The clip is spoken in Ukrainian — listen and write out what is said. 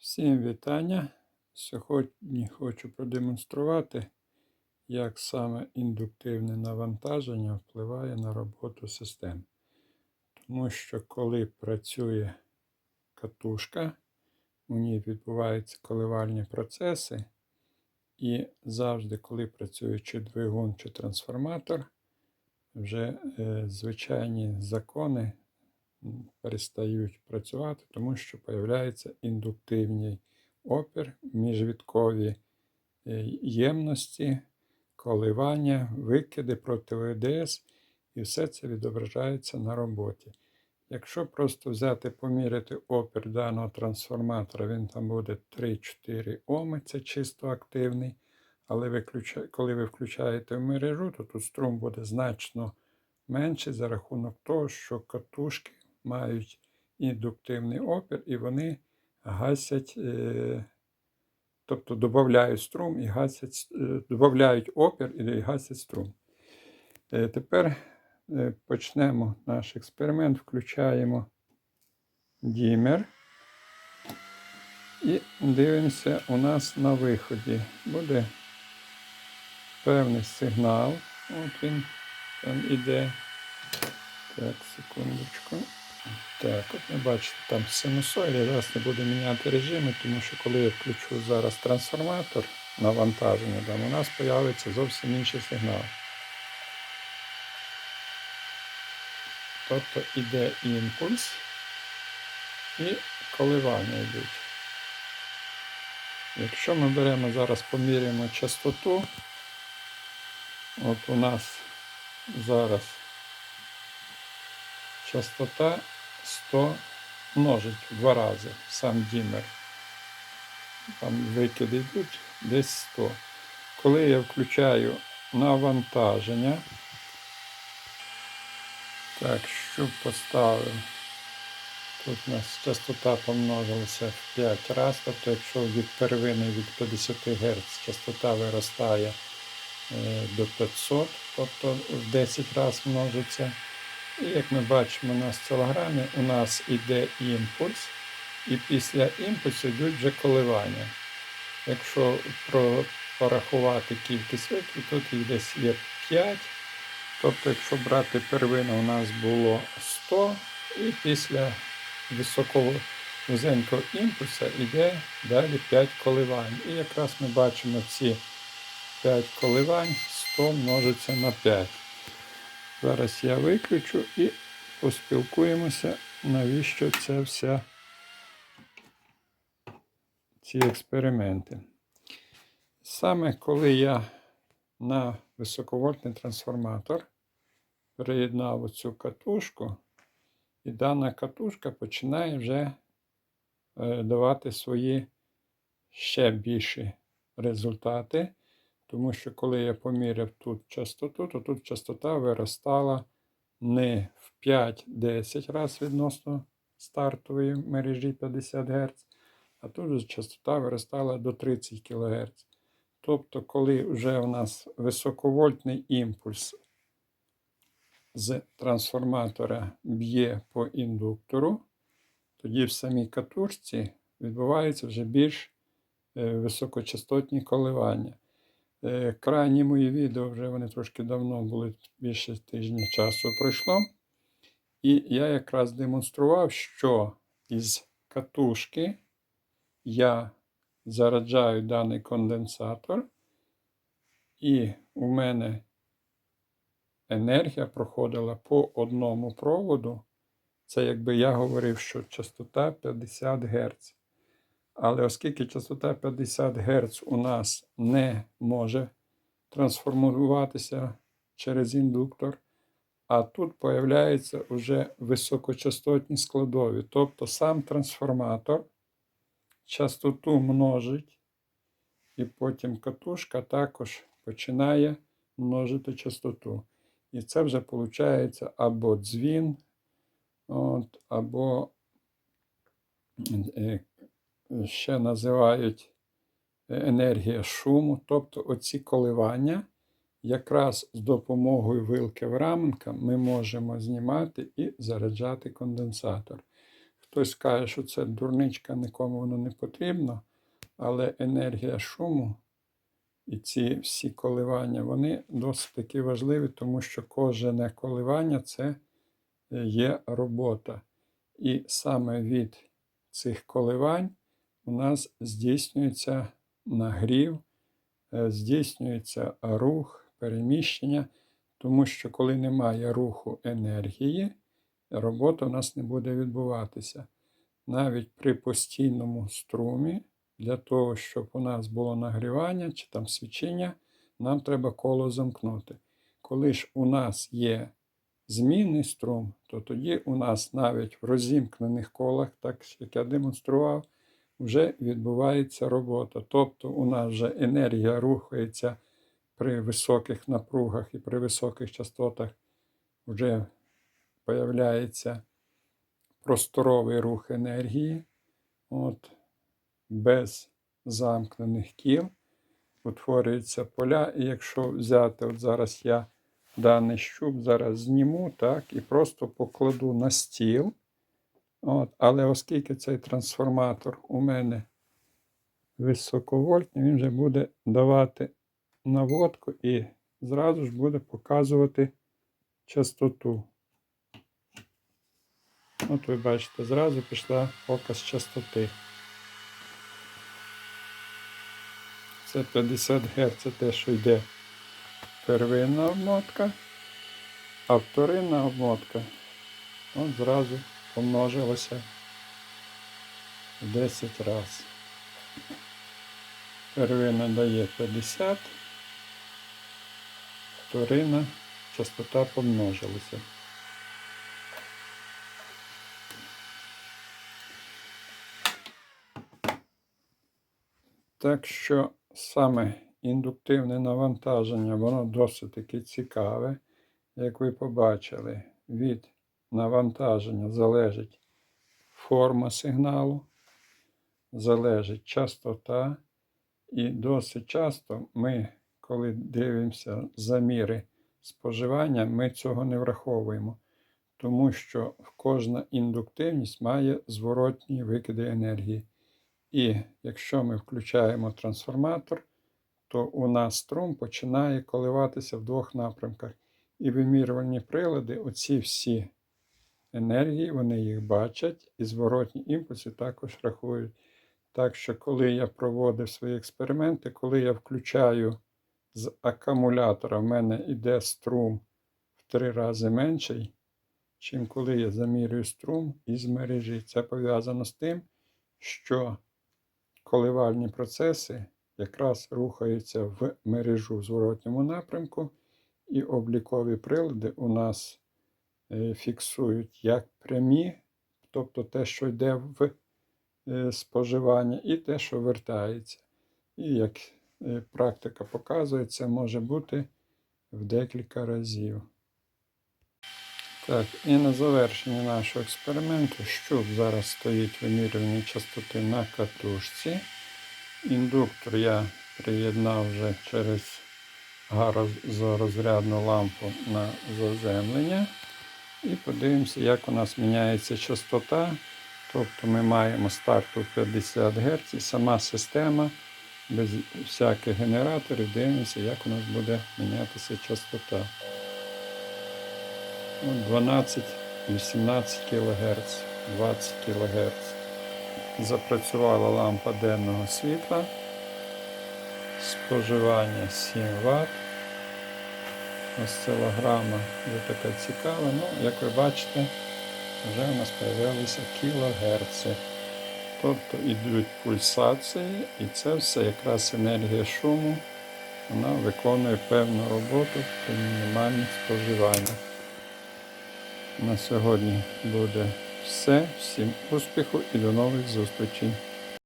Всім вітання. Сьогодні хочу продемонструвати, як саме індуктивне навантаження впливає на роботу систем. Тому що коли працює катушка, у ній відбуваються коливальні процеси, і завжди, коли працює чи двигун, чи трансформатор, вже е, звичайні закони перестають працювати, тому що появляється індуктивний опір, міжвідкові е, ємності, коливання, викиди проти ОДС, і все це відображається на роботі. Якщо просто взяти, поміряти опір даного трансформатора, він там буде 3-4 Оми, це чисто активний. Але коли ви включаєте в мережу, то тут струм буде значно менший за рахунок того, що катушки мають індуктивний опір і вони гасять, е, тобто додають струм і гасять, е, додають опір і гасять струм. Е, Тепер почнемо наш експеримент, включаємо дімер. І дивимося, у нас на виході буде певний сигнал. От він там іде. Так, секундочку. Так, от ви бачите, там синусоїд. Зараз не буду міняти режими, тому що коли я включу зараз трансформатор навантаження, там у нас з'явиться зовсім інший сигнал. Тобто іде імпульс і коливання йдуть. Якщо ми беремо зараз, поміряємо частоту, от у нас зараз частота 100 множить в два рази сам дімер. Там викиди йдуть десь 100. Коли я включаю навантаження, так, що поставив? Тут у нас частота помножилася в 5 разів, тобто якщо від первини від 50 Гц частота виростає е, до 500, тобто в 10 разів множиться. Як ми бачимо на осцилограмі, у нас іде імпульс, і після імпульсу йдуть вже коливання. Якщо порахувати кількість викликів, тут їх десь є 5. Тобто, якщо брати первину, у нас було 100, і після високого вузенького імпульсу йде далі 5 коливань. І якраз ми бачимо ці 5 коливань 100 множиться на 5. Зараз я виключу і поспілкуємося, навіщо це вся ці експерименти. Саме коли я на високовольтний трансформатор приєднав оцю катушку, і дана катушка починає вже е, давати свої ще більші результати. Тому що коли я поміряв тут частоту, то тут частота виростала не в 5-10 разів відносно стартової мережі 50 Гц, а тут частота виростала до 30 кГц. Тобто, коли вже у нас високовольтний імпульс з трансформатора б'є по індуктору, тоді в самій катушці відбуваються вже більш е, високочастотні коливання. Е, Крайні мої відео вже вони трошки давно були, більше тижня часу пройшло. І я якраз демонстрував, що із катушки я заряджаю даний конденсатор, і у мене енергія проходила по одному проводу. Це якби я говорив, що частота 50 Гц. Але оскільки частота 50 Гц у нас не може трансформуватися через індуктор, а тут появляються вже високочастотні складові. Тобто сам трансформатор частоту множить, і потім катушка також починає множити частоту. І це вже виходить або дзвін, от, або е, ще називають е, енергія шуму. Тобто оці коливання, якраз з допомогою вилки Враменка ми можемо знімати і заряджати конденсатор. хтось каже, що це дурничка, нікому воно не потрібно, але енергія шуму і ці всі коливання, вони досить таки важливі, тому що кожне коливання це е, є робота. І саме від цих коливань у нас здійснюється нагрів, е, здійснюється рух, переміщення, тому що коли немає руху енергії, робота у нас не буде відбуватися. Навіть при постійному струмі, для того, щоб у нас було нагрівання чи там свічення, нам треба коло замкнути. Коли ж у нас є змінний струм, то тоді у нас навіть в розімкнених колах, так як я демонстрував, вже відбувається робота. Тобто у нас вже енергія рухається при високих напругах і при високих частотах вже появляється просторовий рух енергії, от, без замкнених кіл, утворюються поля. І якщо взяти, от зараз я даний щуп зараз зніму так, і просто покладу на стіл. От, Але оскільки цей трансформатор у мене високовольтний, він вже буде давати наводку і зразу ж буде показувати частоту. От ви бачите, зразу пішла показ частоти. Це 50 Гц, це те, що йде первинна обмотка, а вторинна обмотка от зразу помножилося в 10 разів. Первинна дає 50, вторинна частота помножилася. Так що саме індуктивне навантаження, воно досить таки цікаве. Як ви побачили, від навантаження залежить форма сигналу, залежить частота. І досить часто ми, коли дивимося заміри споживання, ми цього не враховуємо, тому що кожна індуктивність має зворотні викиди енергії. І якщо ми включаємо трансформатор, то у нас струм починає коливатися в двох напрямках. І вимірювальні прилади, оці всі енергії, вони їх бачать, і зворотні імпульси також рахують. Так що, коли я проводив свої експерименти, коли я включаю з акумулятора, в мене йде струм в три рази менший, чим коли я замірюю струм із мережі. Це пов'язано з тим, що коливальні процеси якраз рухаються в мережу в зворотньому напрямку, і облікові прилади у нас фіксують як прямі, тобто те, що йде в е, споживання, і те, що вертається. І як е, практика показує, це може бути в декілька разів. Так, і на завершення нашого експерименту, щуп зараз стоїть вимірювання частоти на катушці. Індуктор я приєднав вже через газорозрядну лампу на заземлення. І подивимося, як у нас міняється частота. Тобто ми маємо старту 50 Гц сама система без всяких генераторів. Дивимося, як у нас буде мінятися частота. 12-18 кГц, 20 кГц. Запрацювала лампа денного світла. Споживання 7 Вт. Осцилограма вже така цікава. Ну, як ви бачите, вже у нас з'явилися кілогерци. Тобто йдуть пульсації, і це все якраз енергія шуму. Вона виконує певну роботу при мінімальних споживаннях. На сьогодні буде все. Всім успіху і до нових зустрічей!